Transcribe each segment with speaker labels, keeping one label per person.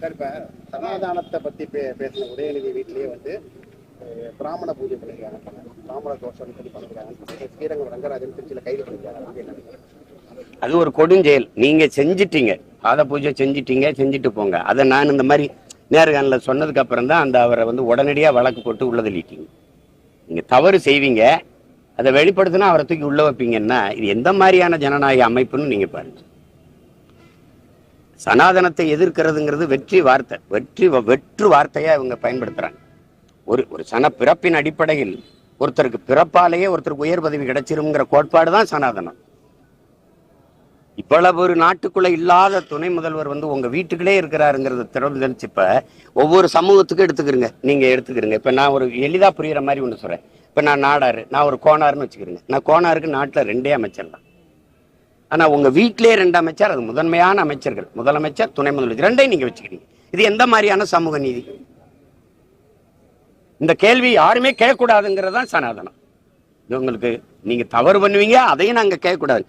Speaker 1: Sir இப்ப சமாதானத்தை பத்தி பே- பேசின உதயநிதி வீட்லயே வந்து பிராமண பூஜை பண்ணிருக்காங்க. பிராமண தோஷம் சொல்லி பண்ணிருக்காங்க. ஸ்ரீரங்கம் ரங்கராஜன் திருச்சியில கைது பண்ணிருக்காங்க அது
Speaker 2: ஒரு கொடுஞ்செயல் நீங்க செஞ்சிட்டீங்க. பாத பூஜை செஞ்சிட்டீங்க செஞ்சுட்டு போங்க. அதை நான் இந்த மாதிரி நேர்காணல சொன்னதுக்கு அப்புறம் தான் அந்த அவரை வந்து உடனடியாக வழக்கு போட்டு உள்ளதளிட்டீங்க நீங்க தவறு செய்வீங்க. அதை வெளிப்படுத்தினா அவரை தூக்கி உள்ள வைப்பீங்கன்னா இது எந்த மாதிரியான ஜனநாயக அமைப்புன்னு நீங்க பாருங்க. சனாதனத்தை எதிர்க்கிறதுங்கிறது வெற்றி வார்த்தை. வெற்றி வெற்று வார்த்தையாக இவங்க பயன்படுத்துறாங்க. ஒரு ஒரு சன பிறப்பின் அடிப்படையில் ஒருத்தருக்கு பிறப்பாலேயே ஒருத்தருக்கு உயர் பதவி கிடைச்சிருங்கிற கோட்பாடு தான் சனாதனம். இவ்வளவு ஒரு நாட்டுக்குள்ள இல்லாத துணை முதல்வர் வந்து உங்க வீட்டுக்குள்ளே இருக்கிறாருங்கிறத திறந்து இப்ப. ஒவ்வொரு சமூகத்துக்கும் எடுத்துக்கிறீங்க. நீங்க எடுத்துக்கிறீங்க. இப்ப நான் ஒரு எளிதா புரியுற மாதிரி ஒன்று சொல்றேன். இப்ப நான் நாடாரு நான் ஒரு கோனாருன்னு வச்சுக்கிறேங்க. நான் கோனாருக்கு நாட்டில் ரெண்டே அமைச்சர் தான் ஆனால் உங்கள் வீட்டிலே ரெண்டு அமைச்சர் அது முதன்மையான அமைச்சர்கள். முதலமைச்சர் துணை முதலமைச்சர். ரெண்டையும் நீங்கள் வச்சுக்கிறீங்க இது எந்த மாதிரியான சமூக நீதி? இந்த கேள்வி யாருமே கேட்கக்கூடாதுங்கிறது தான் சனாதனம். இது உங்களுக்கு நீங்கள் தவறு பண்ணுவீங்க அதையும் நாங்கள் கேட்கக்கூடாது.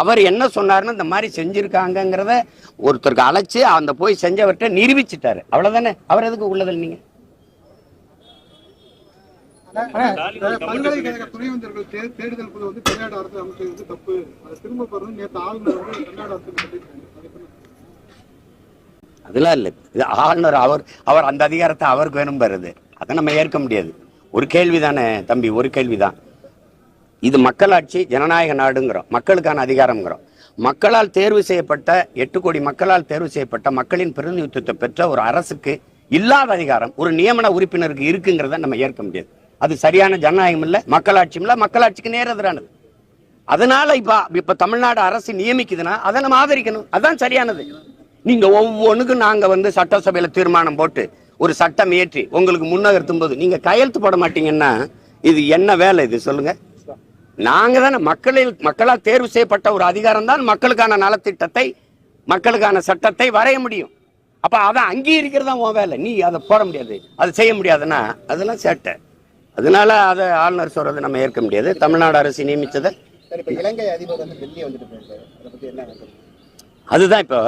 Speaker 2: அவர் என்ன சொன்னார்னு இந்த மாதிரி செஞ்சுருக்காங்கங்கிறத ஒருத்தருக்கு அழைச்சி அந்த போய் செஞ்சவர்கிட்ட நிரூபிச்சிட்டாரு. அவ்வளோதானே அவர் எதுக்கு உள்ளதில் நீங்கள்
Speaker 3: பல்கலைக்கழக துணைவேந்தர்கள் தேடுதல் குழு வந்து தமிழ்நாடு அரசு அமைச்சது வந்து தப்பு. அதை திரும்ப பெறணும் நேற்று ஆளுநர் வந்து தமிழ்நாடு அரசு?
Speaker 2: அதெல்லாம் இல்லை. இது ஆளுநர் அவர் அவர் அந்த அதிகாரத்தை அவருக்கு வேணும் பெறுது அதை. நம்ம ஏற்க முடியாது. ஒரு கேள்வி தானே தம்பி ஒரு கேள்விதான் இது மக்களாட்சி ஜனநாயக நாடுங்கிறோம். மக்களுக்கான அதிகாரம்ங்கிறோம். மக்களால் தேர்வு செய்யப்பட்ட எட்டு கோடி மக்களால் தேர்வு செய்யப்பட்ட மக்களின் பிரதிநிதித்துவத்தை பெற்ற ஒரு அரசுக்கு இல்லாத அதிகாரம் ஒரு நியமன உறுப்பினருக்கு இருக்குங்கிறத நம்ம ஏற்க முடியாது. அது சரியான ஜனநாயகம் இல்லை மக்களாட்சியும் இல்லை மக்களாட்சிக்கு நேர் எதிரானது அதனால இப்ப இப்ப தமிழ்நாடு அரசு நியமிக்குதுன்னா அதை நம்ம ஆதரிக்கணும். அதுதான் சரியானது. நீங்க ஒவ்வொன்றுக்கும் நாங்க வந்து சட்டசபையில தீர்மானம் போட்டு ஒரு சட்டம் ஏற்றி உங்களுக்கு முன்னகர்த்தும் போது நீங்க கையெழுத்து போட மாட்டீங்கன்னா இது என்ன வேலை இது? சொல்லுங்க. நாங்க தானே மக்களில் மக்களால் தேர்வு செய்யப்பட்ட ஒரு அதிகாரம் தான் மக்களுக்கான நலத்திட்டத்தை மக்களுக்கான சட்டத்தை வரைய முடியும். அப்ப அதை அங்கீகரிக்கிறது தான் உன் வேலை. நீ அதை போட முடியாது. அதை செய்ய முடியாதுன்னா அதெல்லாம் சேட்டை. அதனால அதை ஆளுநர் சொல்றது நம்ம ஏற்க முடியாது. தமிழ்நாடு அரசு
Speaker 1: நினைக்கிறீங்க?
Speaker 2: அதுதான் இப்போ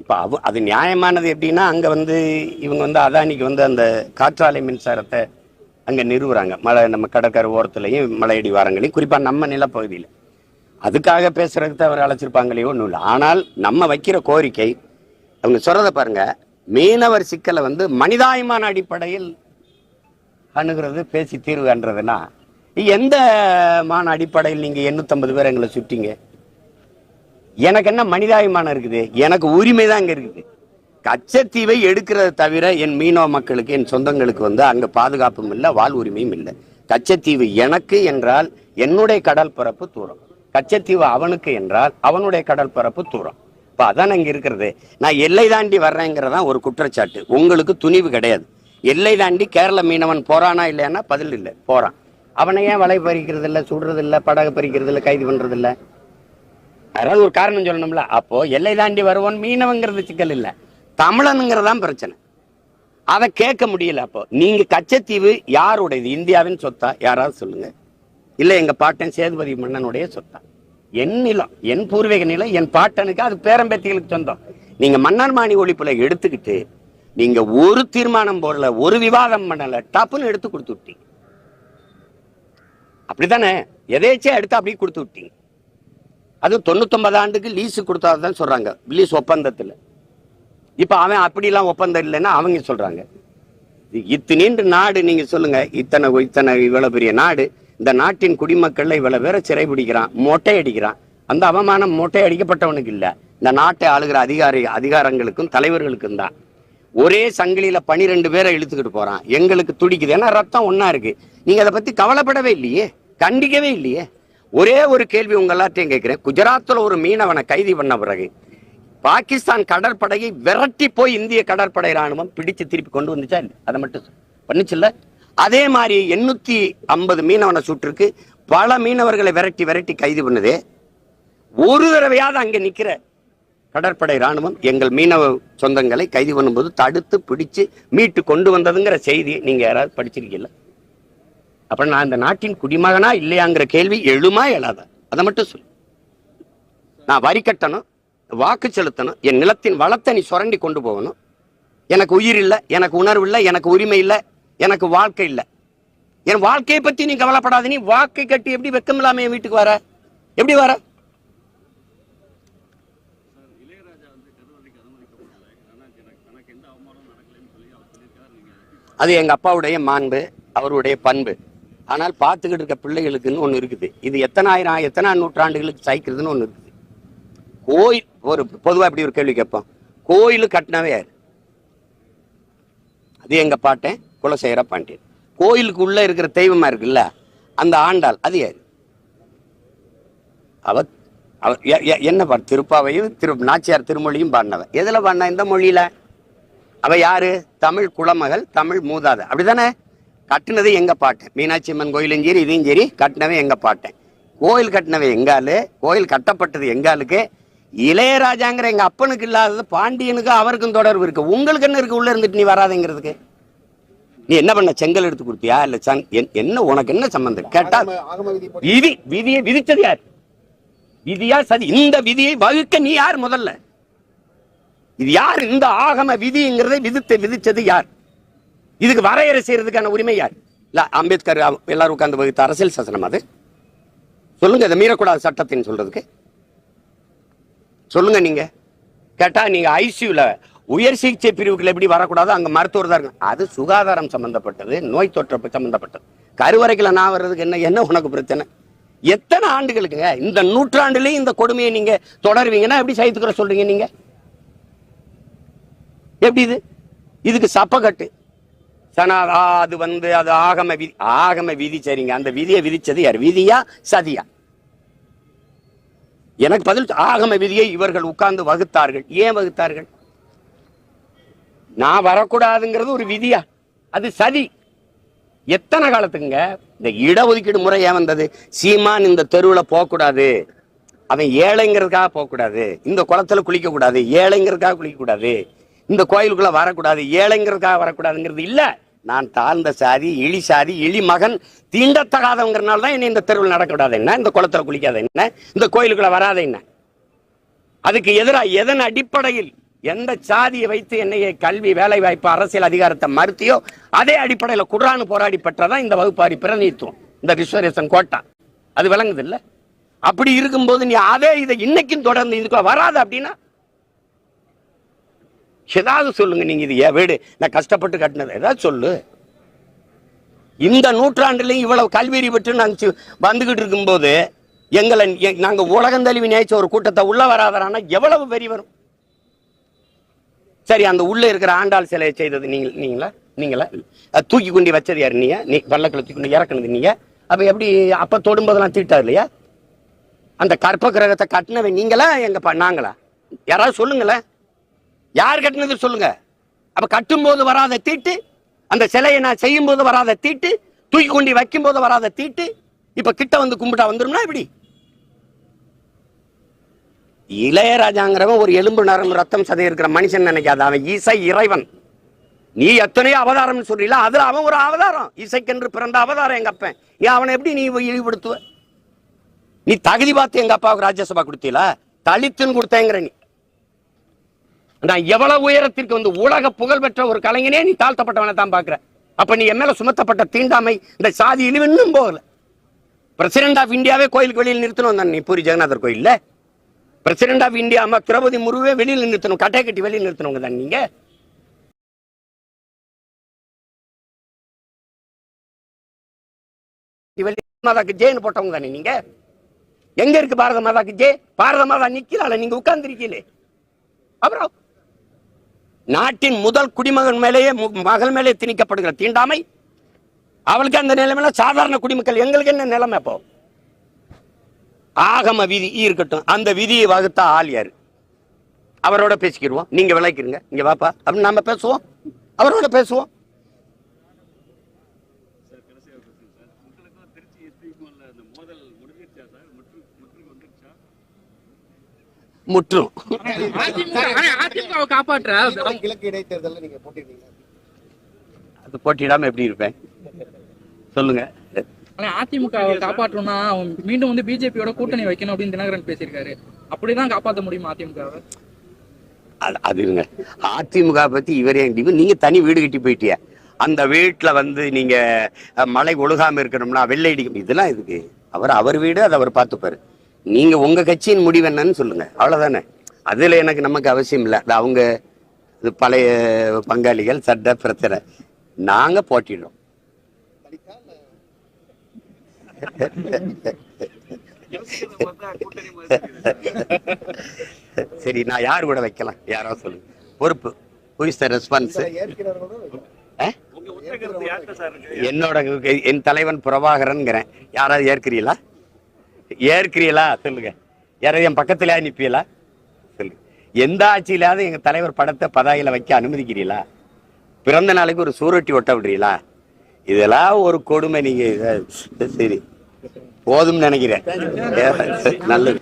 Speaker 2: இப்போ அவ அது நியாயமானது எப்படின்னா அங்கே வந்து இவங்க வந்து அதானிக்கு வந்து அந்த காற்றாலை மின்சாரத்தை அங்கே நிறுவுறாங்க. மலை நம்ம கடற்கரை ஓரத்துலையும் மலையடி வாரங்களையும். குறிப்பாக நம்ம நிலப்பகுதியில். அதுக்காக பேசுறதுக்கு அவர் அழைச்சிருப்பாங்களே ஒன்றும் இல்லை. ஆனால் நம்ம வைக்கிற கோரிக்கை அவங்க சொல்றதை பாருங்க மீனவர் சிக்கலை வந்து மனிதாயமான அடிப்படையில் அணுகிறது பேசி தீர்வு காண்றதுன்னா எந்த மான அடிப்படையில் நீங்க எண்ணூத்தம்பது பேர் எங்களை சுட்டிங்க? எனக்கு என்ன மனிதாபிமானம் இருக்குது? எனக்கு உரிமை தான் இங்கே இருக்குது. கச்சத்தீவை எடுக்கிறத தவிர என் மீனவ மக்களுக்கு என் சொந்தங்களுக்கு வந்து அங்க பாதுகாப்பும் இல்லை வாழ் உரிமையும் இல்லை. கச்சத்தீவு எனக்கு என்றால் என்னுடைய கடல் பரப்பு தூரம். கச்சத்தீவு அவனுக்கு என்றால் அவனுடைய கடல் பரப்பு தூரம். இப்ப அதான் அங்க இருக்கிறது. நான் எல்லை தாண்டி வர்றேங்கிறதான் ஒரு குற்றச்சாட்டு. உங்களுக்கு துணிவு கிடையாது. எல்லை தாண்டி கேரள மீனவன் போறானா இல்லையானா பதில் இல்லை. போறான். அவனை ஏன் வலை பறிக்கிறது இல்லை சுடுறது இல்லை படகு பறிக்கிறது இல்லை கைது பண்றது இல்லை? யாராவது ஒரு காரணம் சொல்லணும்ல. அப்போ எல்லை தாண்டி வருவோன் மீனவங்கிறது சிக்கல் இல்லை. தமிழனுங்கிறதான் பிரச்சனை. அதை கேட்க முடியல அப்போ. நீங்க கச்சத்தீவு யாருடையது? இந்தியாவின் சொத்தா? யாராவது சொல்லுங்க. இல்லை எங்க பாட்டன் சேதுபதி மன்னனுடைய சொத்தா. என் நிலம் என் பூர்வீக நிலம் என் பாட்டனுக்கு அது பேரம்பேத்திகளுக்கு சொந்தம். நீங்க மன்னர் மாணி ஒழிப்புல எடுத்துக்கிட்டு நீங்க ஒரு தீர்மானம் போடல ஒரு விவாதம் பண்ணல டப்புன்னு எடுத்து கொடுத்து விட்டீங்க. அப்படித்தானே? எதேச்சே எடுத்து அப்படியே கொடுத்து விட்டீங்க. அது தொண்ணூத்தொன்பது ஆண்டுக்கு லீஸு கொடுத்தாதான் சொல்றாங்க. லீஸ் ஒப்பந்தத்தில். இப்ப அவன் அப்படிலாம் ஒப்பந்தம் இல்லைன்னா அவங்க சொல்றாங்க. இது இத்தனின்று நாடு நீங்க சொல்லுங்க. இத்தனை இத்தனை இவ்வளவு பெரிய நாடு. இந்த நாட்டின் குடிமக்கள்ல இவ்வளவு பேரை சிறை பிடிக்கிறான் மொட்டை அடிக்கிறான் அந்த அவமானம் மொட்டை அடிக்கப்பட்டவனுக்கு இல்லை. இந்த நாட்டை ஆளுகிற அதிகாரி அதிகாரங்களுக்கும் தலைவர்களுக்கும் தான். ஒரே சங்கிலியில பனிரெண்டு பேரை இழுத்துக்கிட்டு போறான். எங்களுக்கு துடிக்குது. ஏன்னா ரத்தம் ஒன்னா இருக்கு. நீங்க அதை பத்தி கவலைப்படவே இல்லையே? கண்டிக்கவே இல்லையே? ஒரே ஒரு கேள்வி உங்களாட்டையும் கேட்கிறேன். குஜராத்தில் ஒரு மீனவனை கைது பண்ண பிறகு பாகிஸ்தான் கடற்படையை விரட்டி போய் இந்திய கடற்படை ராணுவம் பிடிச்சு திருப்பி கொண்டு வந்துச்சா இல்லை? அதை மட்டும் பண்ணுச்சுல்ல அதே மாதிரி எண்ணூத்தி ஐம்பது மீனவனை சுற்றுக்கு பல மீனவர்களை விரட்டி விரட்டி கைது பண்ணுதே. ஒரு தடவையாவது அங்க நிக்கிற கடற்படை ராணுவம் எங்கள் மீனவ சொந்தங்களை கைது பண்ணும்போது தடுத்து பிடிச்சு மீட்டு கொண்டு வந்ததுங்கிற செய்தி நீங்க யாராவது படிச்சிருக்கீங்களா? அப்ப நான் இந்த நாட்டின் குடிமகனா இல்லையாங்கிற கேள்வி எழுமா எழாத? அதை மட்டும் சொல்லு. நான் வரி கட்டணும் வாக்கு செலுத்தணும் என் நிலத்தின் வளத்தை நீ சுரண்டி கொண்டு போகணும். எனக்கு உயிர் இல்லை எனக்கு உணர்வு இல்லை எனக்கு உரிமை இல்லை எனக்கு வாழ்க்கை இல்லை. என் வாழ்க்கையை பத்தி நீ கவலைப்படாத நீ வாக்கை கட்டி எப்படி வெக்கம் இல்லாம என் வீட்டுக்கு வர? எப்படி வர? அது எங்கள் அப்பாவுடைய மாண்பு அவருடைய பண்பு. ஆனால் பார்த்துக்கிட்டு இருக்க பிள்ளைகளுக்குன்னு ஒன்று இருக்குது. இது எத்தனை ஆயிரம் எத்தனை நூற்றாண்டுகளுக்கு சாய்க்கிறதுன்னு ஒன்று இருக்குது. கோயில் ஒரு பொதுவாக இப்படி ஒரு கேள்வி கேட்போம்? கோயில் கட்டினவே யார்? அது எங்க பாட்டேன் குலசேகர பாண்டியன். கோயிலுக்கு உள்ளே இருக்கிற தெய்வமாக இருக்குல்ல அந்த ஆண்டாள் அது யார்? அவ அவ என்ன பார் திருப்பாவையும் திரு நாச்சியார் திருமொழியும் பாடினவன் எதில் பாடினா இந்த மொழியில? அவ யாரு? தமிழ் குலமகள் தமிழ் மூதாதை. அப்படிதானே கட்டுனது எங்க பாட்டேன் மீனாட்சி அம்மன் கோயிலும் சரி இதையும் சரி கட்டினவே எங்க பாட்டேன் கோயில் கட்டினவே எங்காலு கோயில் கட்டப்பட்டது எங்காலுக்கு இளையராஜாங்கிற எங்க அப்பனுக்கு இல்லாதது பாண்டியனுக்கு அவருக்கும் தொடர்பு இருக்கு. உங்களுக்கு என்ன இருக்கு? உள்ள இருந்துட்டு நீ வராதேங்கிறதுக்கு. நீ என்ன பண்ண? செங்கல் எடுத்து கொடுத்தியா? இல்ல சங் என்- என்ன உனக்கு என்ன சம்பந்தம்? கேட்டா
Speaker 1: விதி
Speaker 2: விதியை விதிச்சது யார்? விதியா சதி. இந்த விதியை வகுக்க நீ யார் முதல்ல? இது யார் இந்த ஆகம விதிங்கிறதை விதித்து விதிச்சது யார்? இதுக்கு வரையறை செய்யறதுக்கான உரிமை யார்? இல்ல அம்பேத்கர் எல்லாரும் உட்கார்ந்து வகுத்த அரசியல் சாசனம் அது. சொல்லுங்க இதை மீறக்கூடாது சட்டத்தின் சொல்றதுக்கு. சொல்லுங்க நீங்க. கேட்டா நீங்க ஐசியூல உயர் சிகிச்சை பிரிவுகள் எப்படி வரக்கூடாது அங்க மருத்துவர் தான் இருக்கு அது சுகாதாரம் சம்பந்தப்பட்டது நோய் தொற்று சம்பந்தப்பட்டது. கருவறைக்குள்ள நான் வர்றதுக்கு என்ன என்ன உனக்கு பிரச்சனை? எத்தனை ஆண்டுகளுக்குங்க? இந்த நூற்றாண்டுலேயும் இந்த கொடுமையை நீங்க தொடருவீங்கன்னா எப்படி சைத்துக்குற சொல்றீங்க நீங்க? எப்படி இது? இதுக்கு சப்பக்கட்டு. சனா அது வந்து அது ஆகம விதி ஆகம விதி சரிங்க. அந்த விதியை விதிச்சது யார்? விதியா சதியா? எனக்கு பதில் ஆகம விதியை இவர்கள் உட்கார்ந்து வகுத்தார்கள். ஏன் வகுத்தார்கள்? நான் வரக்கூடாதுங்கிறது ஒரு விதியா? அது சதி. எத்தனை காலத்துக்குங்க? இந்த இடஒதுக்கீடு முறை ஏன் வந்தது? சீமான் இந்த தெருவுல போகக்கூடாது. அவன் ஏழைங்கிறதுக்காக போகக்கூடாது. இந்த குளத்துல குளிக்கக்கூடாது. ஏழைங்கிறதுக்காக குளிக்கக்கூடாது. இந்த கோயிலுக்குள்ள வரக்கூடாது ஏழைங்கிறதுக்காக வரக்கூடாதுங்கிறது இல்ல. நான் தாழ்ந்த சாதி இழி சாதி இழி மகன் தீண்டத்தகாதவங்கிறனால தான் என்ன இந்த தெருவில் நடக்கூடாது என்ன? இந்த குளத்துல குளிக்காத என்ன? இந்த கோயிலுக்குள்ள வராத என்ன? அதுக்கு எதிராக எதன் அடிப்படையில் எந்த சாதியை வைத்து என்னைய கல்வி வேலை வாய்ப்பு அரசியல் அதிகாரத்தை மறுத்தியோ அதே அடிப்படையில் குர்ஆன் போராடி பெற்றதான் இந்த வகுப்பாரி பிரதிநிதித்துவம் இந்த விஸ்வரேசன் கோட்டா. அது விளங்குது இல்லை? அப்படி இருக்கும்போது நீ அதே இதை இன்னைக்கும் தொடர்ந்து இதுக்குள்ள வராது அப்படின்னா ஏதாவது சொல்லுங்க நீங்க இது என் வீடு? நான் கஷ்டப்பட்டு கட்டினது. ஏதாவது சொல்லு. இந்த நூற்றாண்டுலையும் இவ்வளவு கல்வியறி பெற்று நாங்கள் வந்துகிட்டு இருக்கும்போது எங்களை எ- உலகம் தழுவி நினைச்ச ஒரு கூட்டத்தை உள்ள வராதரானா எவ்வளவு வெறி வரும்? சரி அந்த உள்ள இருக்கிற ஆண்டாள் சிலையை செய்தது நீங்கள்? நீங்களா? நீங்களா தூக்கி கொண்டு வச்சது யார்? நீங்க? நீ பல்லக்கில் தூக்கி கொண்டு இறக்குனது நீங்க? அப்ப எப்படி அப்ப தொடும்போதெல்லாம் தீட்டார் இல்லையா? அந்த கற்ப கிரகத்தை கட்டினவன் நீங்களா? எங்க ப- நாங்களா? யாராவது சொல்லுங்களேன். யார் கட்டினது சொல்லுங்க. அப்ப கட்டும்போது வராத தீட்டு அந்த சிலையை நான் செய்யும் போது வராத தீட்டு தூக்கி கொண்டு வைக்கும் போது வராத தீட்டு இப்ப கிட்ட வந்து கும்பிட்டா வந்துரும்னா எப்படி? இளையராஜாங்கிறவன் ஒரு எலும்பு நரம்பு ரத்தம் சதை இருக்கிற மனுஷன் நினைக்காத. அவன் இசை இறைவன். நீ எத்தனையோ அவதாரம்னு சொல்றீல அதுல அவன் ஒரு அவதாரம். இசைக்கென்று பிறந்த அவதாரம் எங்க அப்பன். நீ அவனை எப்படி நீ இழிவுபடுத்துவ? நீ தகுதி பார்த்து எங்க அப்பாவுக்கு ராஜ்யசபா கொடுத்தீல? தலித்துன்னு கொடுத்தேங்கிற நீ. நான் எவ்வளவு உயரத்திற்கு வந்து உலக புகழ் பெற்ற ஒரு கலைஞனே நீ தாழ்த்தப்பட்டவனை தான் பாக்குற அப்ப நீ என் மேல சுமத்தப்பட்ட தீண்டாமை இந்த சாதி இழிவு இன்னும் போகல. பிரசிடென்ட் ஆஃப் இந்தியாவே கோயிலுக்கு வெளியில் நிறுத்தணும் தான். நீ பூரி ஜெகநாதர் கோயில்ல. பிரசிடென்ட் ஆஃப் இந்தியா அம்மா திரௌபதி முருவே வெளியில் நிறுத்தணும். கட்டை கட்டி வெளியில் நிறுத்தணுங்க தான் நீங்க. வெளி- மாதாக்கு ஜெயின்னு போட்டவங்க தானே நீங்க? எங்க இருக்கு பாரத மாதாக்கு ஜெய்? பாரத மாதா நிக்கலால நீங்க உட்கார்ந்து இருக்கீங்களே அப்புறம் நாட்டின் முதல் குடிமகன் மேலேயே மகள் மேலே திணிக்கப்படுகிற தீண்டாமை அவளுக்கு அந்த நிலைமையில சாதாரண குடிமக்கள் எங்களுக்கு என்ன நிலைமை அப்போ? ஆகம விதி இருக்கட்டும் அந்த விதியை வகுத்தா ஆள் யாரு? அவரோட பேசிக்கிடுவோம். நீங்க விளைக்கிறீங்க இங்க வாப்பா. அப்படின்னு நம்ம பேசுவோம். அவரோட பேசுவோம். முற்றும்
Speaker 4: காப்பாற்ற
Speaker 1: கிழக்கு இடைத்தேர்தலில் நீங்க போட்டிருக்கீங்க.
Speaker 2: அது போட்டியிடாம எப்படி இருப்பேன்? சொல்லுங்க.
Speaker 4: ஆனா அதிமுகவை காப்பாற்றணும்னா அவன் மீண்டும் வந்து பிஜேபியோட கூட்டணி வைக்கணும் அப்படின்னு தினகரன் பேசியிருக்காரு. அப்படிதான் காப்பாற்ற முடியுமா அதிமுகவை?
Speaker 2: அது- அது இருங்க. அதிமுக பத்தி இவரே இவ- நீங்க தனி வீடு கட்டி போயிட்டிய. அந்த வீட்டுல வந்து நீங்க மழை ஒழுகாம இருக்கணும்னா வெள்ளை அடிக்கும் இதெல்லாம் இதுக்கு அவர் அவர் வீடு அதை அவர் பார்த்துப்பாரு. நீங்க உங்க கட்சியின் முடிவு என்னன்னு சொல்லுங்க. அவ்வளவுதானே? அதுல எனக்கு நமக்கு அவசியம் இல்லை. அது அவங்க இது பழைய பங்காளிகள் சட்ட பிரச்சனை. நாங்க போட்டிடுறோம். சரி நான் யார் கூட வைக்கலாம்? யாரோ சொல்லுங்க. பொறுப்பு. ஹூ இஸ் த ரெஸ்பான்ஸ் என்னோட என் தலைவன் பிரபாகரன்ங்கிறேன். யாராவது ஏற்கிறீங்களா ஏற்கிறீங்களா சொல்லுங்க. யாராவது என் பக்கத்துல நிப்பீங்களா சொல்லுங்க எந்த ஆட்சியிலாவது எங்க தலைவர் படத்தை பதாயில வைக்க அனுமதிக்கிறீங்களா பிறந்த நாளுக்கு ஒரு சூரட்டி ஒட்ட விடுறீங்களா இதெல்லாம் ஒரு கொடுமை நீங்க. சரி. போதும்னு நினைக்கிறேன். நல்லது.